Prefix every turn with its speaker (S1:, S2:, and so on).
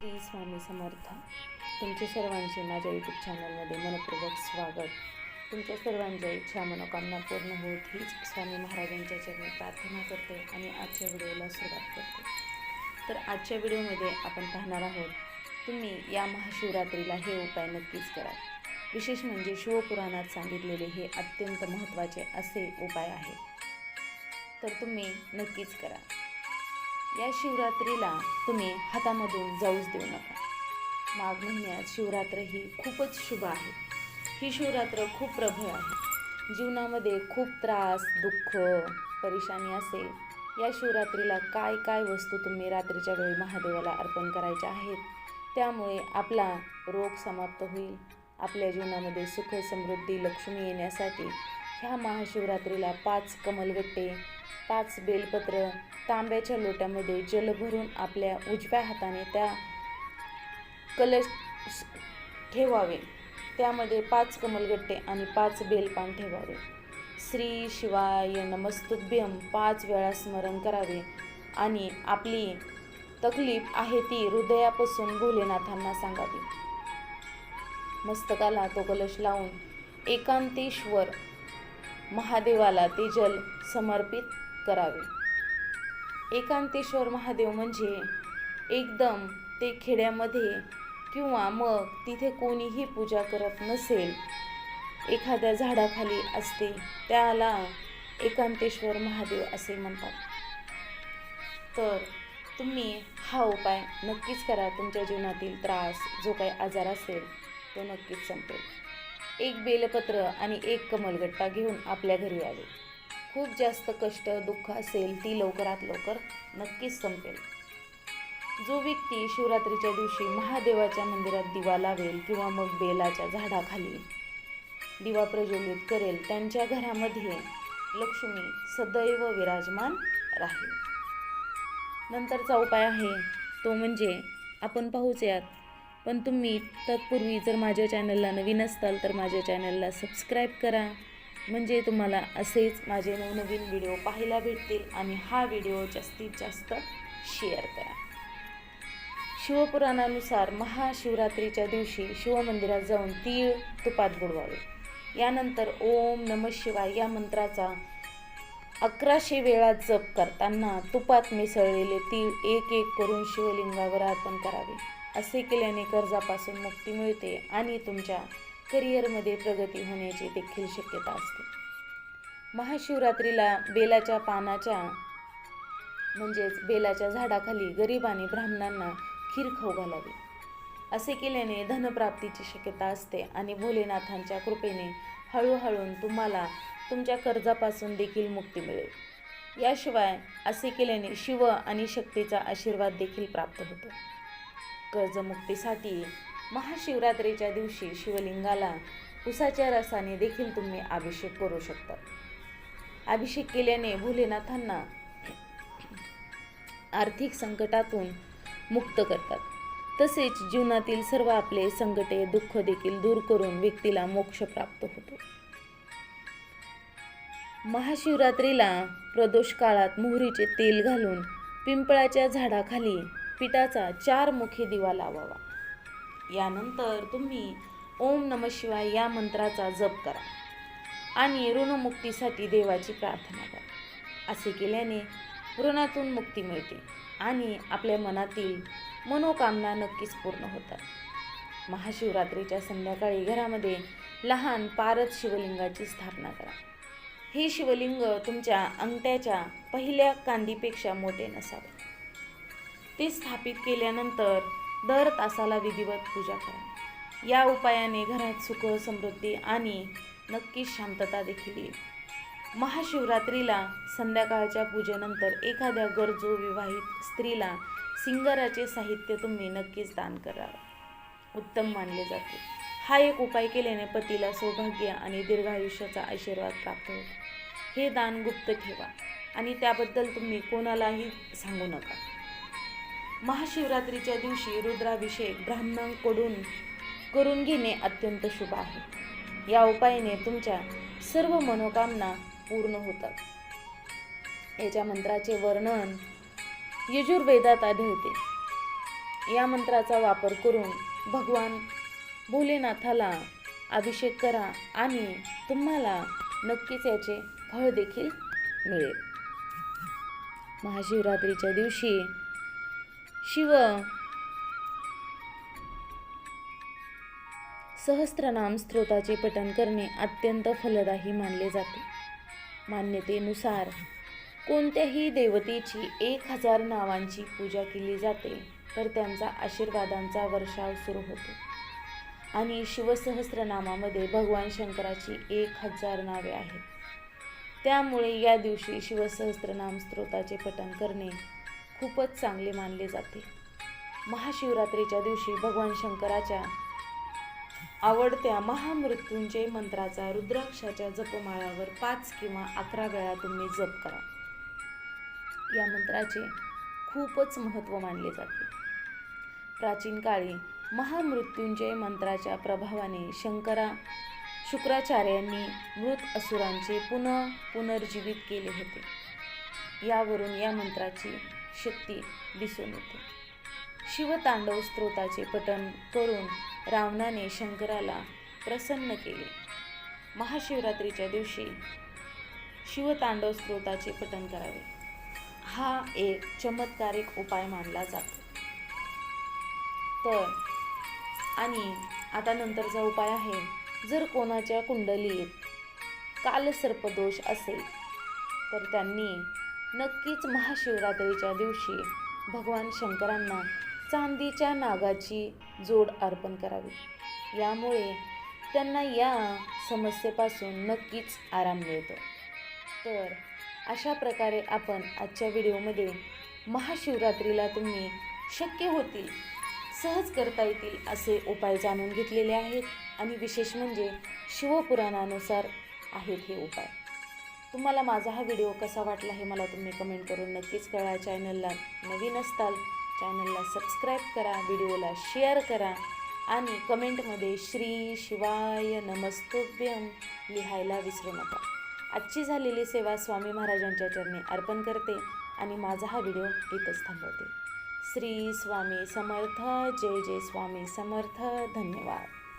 S1: श्री स्वामी समर्थ. तुमचे सर्वांचे माझ्या यूट्यूब चॅनलमध्ये मनपूर्वक स्वागत. तुमच्या सर्वांच्या इच्छा मनोकामना पूर्ण होत हीच स्वामी महाराजांच्या चरणी प्रार्थना करते आणि आजच्या व्हिडिओला सुरुवात करते. तर आजच्या व्हिडिओमध्ये आपण पाहणार आहोत तुम्ही या महाशिवरात्रीला हे उपाय नक्कीच करा. विशेष म्हणजे शिवपुराणात सांगितलेले हे अत्यंत महत्त्वाचे असे उपाय आहेत तर तुम्ही नक्कीच करा. या शिवरात्रीला तुम्ही हातामधून जाऊच देऊ नका. माघ महिन्यात शिवरात्र ही खूपच शुभ आहे. ही शिवरात्र खूप प्रभू आहे. जीवनामध्ये खूप त्रास दुःख परेशानी असेल. या शिवरात्रीला काय काय वस्तू तुम्ही रात्रीच्या वेळी महादेवाला अर्पण करायच्या आहेत? त्यामुळे आपला रोग समाप्त होईल. आपल्या जीवनामध्ये सुख समृद्धी लक्ष्मी येण्यासाठी ह्या महाशिवरात्रीला पाच कमलगट्टे पाच बेलपत्र तांब्याच्या लोट्यामध्ये जल भरून आपल्या उजव्या हाताने त्या कलश ठेवावे. त्यामध्ये पाच कमलगट्टे आणि पाच बेलपान ठेवावे. श्री शिवाय नमस्तुभ्यम पाच वेळा स्मरण करावे. आणि आपली तकलीफ आहे ती हृदयापासून भोलेनाथांना सांगावी. मस्तकाला तो कलश लावून एकांतेश्वर महादेवाला ते जल समर्पित करावे. एकांतेश्वर महादेव म्हणजे एकदम ते खेड्यामध्ये किंवा मग तिथे कोणीही पूजा करत नसेल. एखाद्या झाडाखाली असते त्याला एकांतेश्वर महादेव असे म्हणतात. तर तुम्ही हा उपाय नक्कीच करा तुमच्या जीवनातील त्रास जो काही आजार असेल तो नक्कीच संपेल. एक बेलपत्र आणि एक कमलगट्टा घेऊन आपल्या घरी आले. खूप जास्त कष्ट दुःख असेल ती लवकरात लवकर नक्कीच संपेल. जो व्यक्ती शिवरात्रीच्या दिवशी महादेवाच्या मंदिरात दिवा लावेल किंवा मग बेलाच्या झाडाखाली दिवा प्रज्वलित करेल त्यांच्या घरामध्ये लक्ष्मी सदैव विराजमान राहील. नंतरचा उपाय आहे तो म्हणजे आपण पाहूच यात पण तुम्ही तत्पूर्वी जर माझ्या चॅनलला नवीन असताल तर माझ्या चॅनलला सबस्क्राईब करा. म्हणजे तुम्हाला असेच माझे नवनवीन व्हिडिओ पाहायला भेटतील आणि हा व्हिडिओ जास्तीत जास्त शेअर करा. शिवपुराणानुसार महाशिवरात्रीच्या दिवशी शिवमंदिरात जाऊन तीळ तुपात बुडवावे. यानंतर ओम नम शिवाय या मंत्राचा अकराशे वेळा जप करताना तुपात मिसळलेले तीळ एक एक करून शिवलिंगावर अर्पण करावे. असे केल्याने कर्जापासून मुक्ती मिळते आणि तुमच्या करिअरमध्ये प्रगती होण्याची देखील शक्यता असते. महाशिवरात्रीला बेलाच्या पानाच्या म्हणजेच बेलाच्या झाडाखाली गरीब आणि ब्राह्मणांना खीर खाऊ घालावी. असे केल्याने धनप्राप्तीची शक्यता असते आणि भोलेनाथांच्या कृपेने हळूहळू तुम्हाला तुमच्या कर्जापासून देखील मुक्ती मिळेल. याशिवाय असे केल्याने शिव आणि शक्तीचा आशीर्वाद देखील प्राप्त होतो. कर्जमुक्तीसाठी महाशिवरात्रीच्या दिवशी शिवलिंगाला उसाच्या रसाने देखील तुम्ही अभिषेक करू शकता. अभिषेक केल्याने भोलेनाथांना आर्थिक संकटातून मुक्त करतात. तसेच जीवनातील सर्व आपले संकटे दुःख देखील दूर करून व्यक्तीला मोक्ष प्राप्त होतो. महाशिवरात्रीला प्रदोष काळात मोहरीचे तेल घालून पिंपळाच्या झाडाखाली पिठाचा चार मुखी दिवा लावावा. यानंतर तुम्ही ओम नम शिवाय या मंत्राचा जप करा आणि ऋणमुक्तीसाठी देवाची प्रार्थना करा. असे केल्याने ऋणातून मुक्ती मिळते आणि आपल्या मनातील मनोकामना नक्कीच पूर्ण होतात. महाशिवरात्रीच्या संध्याकाळी घरामध्ये लहान पारद शिवलिंगाची स्थापना करा. हे शिवलिंग तुमच्या अंगठ्याच्या पहिल्या कांदीपेक्षा मोठे नसावे. ते स्थापित केल्यानंतर दर तासाला विधिवत पूजा करा. या उपायाने घरात सुख समृद्धी आणि नक्कीच शांतता देखील येईल. महाशिवरात्रीला संध्याकाळच्या पूजेनंतर एखाद्या गरजू विवाहित स्त्रीला सिंगराचे साहित्य तुम्ही नक्कीच दान करा. उत्तम मानले जाते. हा एक उपाय केल्याने पतीला सौभाग्य आणि दीर्घायुष्याचा आशीर्वाद प्राप्त होतो. हे दान गुप्त ठेवा आणि त्याबद्दल तुम्ही कोणालाही सांगू नका. महाशिवरात्रीच्या दिवशी रुद्राभिषेक ब्राह्मणांकडून करून घेणे अत्यंत शुभ आहे. या उपायाने तुमच्या सर्व मनोकामना पूर्ण होतात. याच्या मंत्राचे वर्णन यजुर्वेदात आढळते. या मंत्राचा वापर करून भगवान भोलेनाथाला अभिषेक करा आणि तुम्हाला नक्कीच याचे फळ देखील मिळेल. महाशिवरात्रीच्या दिवशी शिव. सहस्त्रनाम स्त्रोताचे पठण करणे अत्यंत फलदायी मानले जाते. मान्यतेनुसार कोणत्याही देवतेची एक हजार नावांची पूजा केली जाते तर त्यांचा आशीर्वादांचा वर्षाव सुरू होतो. आणि शिवसहस्रनामामध्ये भगवान शंकराची एक हजार नावे आहेत. त्यामुळे या दिवशी शिवसहस्रनाम स्त्रोताचे पठण करणे खूपच चांगले मानले जाते. महाशिवरात्रीच्या दिवशी भगवान शंकराच्या आवडत्या महामृत्युंजय मंत्राचा रुद्राक्षाच्या जपमाळावर पाच किंवा अकरा वेळा तुम्ही जप करा. या मंत्राचे खूपच महत्त्व मानले जाते. प्राचीन काळी महामृत्युंजय मंत्राच्या प्रभावाने शंकरा शुक्राचार्यांनी मृत असुरांचे पुनः पुनर्जीवित केले होते. यावरून या मंत्राची शक्ती दिसून येते. शिवतांडव स्त्रोताचे पठण करून रावणाने शंकराला प्रसन्न केले. महाशिवरात्रीच्या दिवशी शिवतांडव स्त्रोताचे पठण करावे. हा एक चमत्कारिक उपाय मानला जातो. तर आणि आता नंतरचा उपाय आहे जर कोणाच्या कुंडलीत कालसर्पदोष असेल तर त्यांनी नक्कीच महाशिवरात्रीच्या दिवशी भगवान शंकरांना चांदीच्या नागाची जोड अर्पण करावी. यामुळे त्यांना या समस्येपासून नक्कीच आराम मिळतो. तर अशा प्रकारे आपण आजच्या व्हिडिओमध्ये महाशिवरात्रीला तुम्ही शक्य होतील सहज करता येतील असे उपाय जाणून घेतलेले आहेत आणि विशेष म्हणजे शिवपुराणानुसार आहेत हे उपाय. तुम्हाला माझा हा व्हिडिओ कसा वाटला हे मला तुम्ही कमेंट करून नक्कीच कळा चॅनलला नवीन असताल चॅनलला सबस्क्राईब करा व्हिडिओला शेअर करा आणि कमेंटमध्ये श्री शिवाय नमस्तुभ्यम लिहायला विसरू नका. आजची झालेली सेवा स्वामी महाराजांच्या चरणी अर्पण करते आणि माझा हा व्हिडिओ इथंच थांबवते. श्री स्वामी समर्थ जय जय स्वामी समर्थ धन्यवाद.